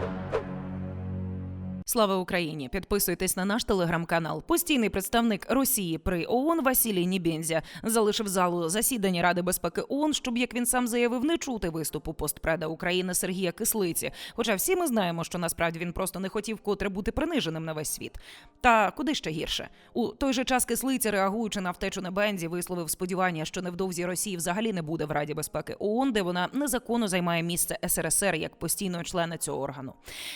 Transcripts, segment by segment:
thank you Слава Україні! Підписуйтесь на наш телеграм-канал. Постійний представник Росії при ООН Василій Нібензя залишив залу засідання Ради безпеки ООН, щоб, як він сам заявив, не чути виступу постпреда України Сергія Кислиці. Хоча всі ми знаємо, що насправді він просто не хотів котре бути приниженим на весь світ. Та куди ще гірше? У той же час Кислиця, реагуючи на втечу Небензі, висловив сподівання, що невдовзі Росії взагалі не буде в Раді безпеки ООН, де вона незаконно займає місце СРСР як постійного члена цього органу.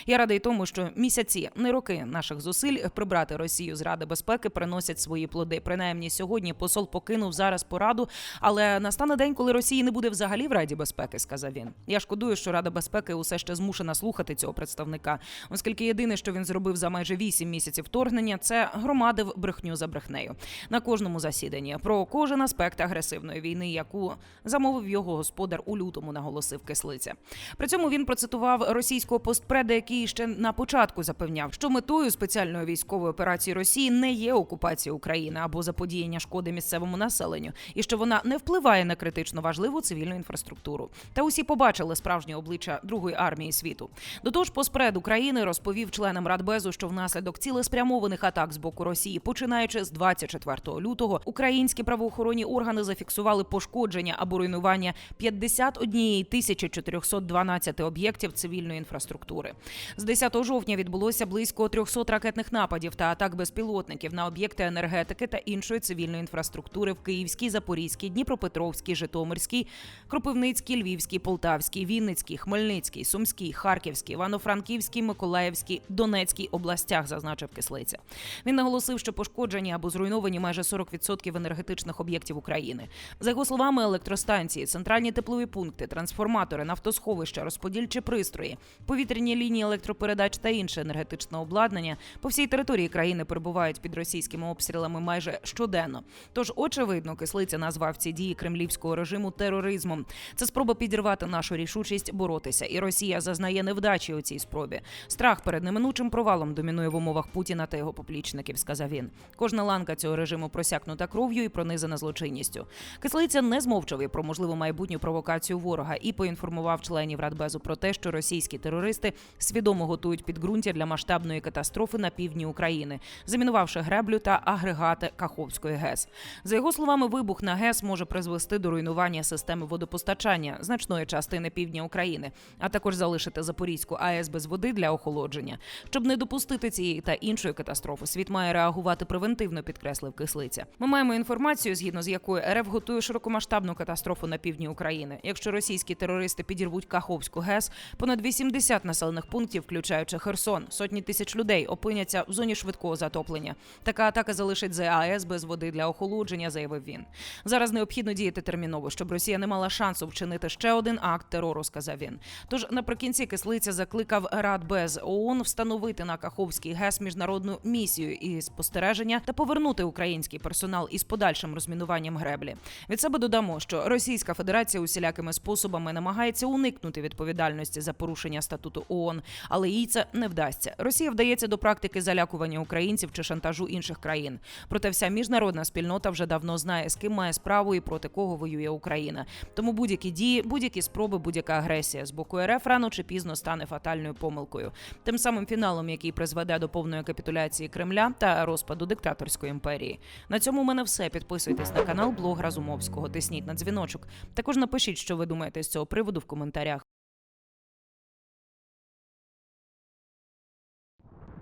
Я радий тому, що місяці, не роки наших зусиль прибрати Росію з Ради безпеки приносять свої плоди. Принаймні сьогодні посол покинув зараз пораду, але настане день, коли Росії не буде взагалі в Раді безпеки, сказав він. Я шкодую, що Рада безпеки усе ще змушена слухати цього представника, оскільки єдине, що він зробив за майже вісім місяців вторгнення, це громадив брехню за брехнею на кожному засіданні про кожен аспект агресивної війни, яку замовив його господар у лютому, наголосив кислиця. При цьому він процитував російського постпреда, який ще на початку запевняв, що метою спеціальної військової операції Росії не є окупація України або заподіяння шкоди місцевому населенню, і що вона не впливає на критично важливу цивільну інфраструктуру. Та усі побачили справжнє обличчя Другої армії світу. До того ж, постпред України розповів членам Радбезу, що внаслідок цілеспрямованих атак з боку Росії, починаючи з 24 лютого, українські правоохоронні органи зафіксували пошкодження або руйнування 51 тисячі 412 об'єктів цивільної інфраструктури. З 10 жовтня відбулося близько 300 ракетних нападів та атак безпілотників на об'єкти енергетики та іншої цивільної інфраструктури в Київській, Запорізькій, Дніпропетровській, Житомирській, Кропивницькій, Львівській, Полтавській, Вінницькій, Хмельницькій, Сумській, Харківській, Івано-Франківській, Миколаївській, Донецькій областях, зазначив кислиця. Він наголосив, що пошкоджені або зруйновані майже 40% енергетичних об'єктів України. За його словами, електростанції, центральні теплові пункти, трансформатори, нафтосховища, розподільчі пристрої, повітряні лінії електропередач та інше енергетичне обладнання по всій території країни перебувають під російськими обстрілами майже щоденно. Тож, очевидно, кислиця назвав ці дії кремлівського режиму тероризмом. Це спроба підірвати нашу рішучість боротися, і Росія зазнає невдачі у цій спробі. Страх перед неминучим провалом домінує в умовах Путіна та його поплічників, сказав він. Кожна ланка цього режиму просякнута кров'ю і пронизана злочинністю. Кислиця не змовчав і про можливу майбутню провокацію ворога і поінформував членів Радбезу про те, що російські терористи свідомо готують підґрунтя для масштабної катастрофи на півдні України, замінувавши греблю та агрегати Каховської ГЕС. За його словами, вибух на ГЕС може призвести до руйнування системи водопостачання значної частини півдня України, а також залишити Запорізьку АЕС без води для охолодження. Щоб не допустити цієї та іншої катастрофи, світ має реагувати превентивно, підкреслив кислиця. Ми маємо інформацію, згідно з якою РФ готує широкомасштабну катастрофу на півдні України. Якщо російські терористи підірвуть Каховську ГЕС, понад 80 населених пунктів, включаючи Херсон, сотні тисяч людей опиняться в зоні швидкого затоплення. Така атака залишить ЗАЕС без води для охолодження, заявив він. Зараз необхідно діяти терміново, щоб Росія не мала шансу вчинити ще один акт терору, сказав він. Тож наприкінці кислиця закликав Радбез ООН встановити на Каховський ГЕС міжнародну місію і спостереження та повернути український персонал із подальшим розмінуванням греблі. Від себе додамо, що Російська Федерація усілякими способами намагається уникнути відповідальності за порушення статуту ООН, але їй це не вдасться. Росія вдається до практики залякування українців чи шантажу інших країн. Проте вся міжнародна спільнота вже давно знає, з ким має справу і проти кого воює Україна. Тому будь-які дії, будь-які спроби, будь-яка агресія з боку РФ рано чи пізно стане фатальною помилкою. Тим самим фіналом, який призведе до повної капітуляції Кремля та розпаду диктаторської імперії. На цьому у мене все. Підписуйтесь на канал Блог Разумовського. Тисніть на дзвіночок. Також напишіть, що ви думаєте з цього приводу в коментарях.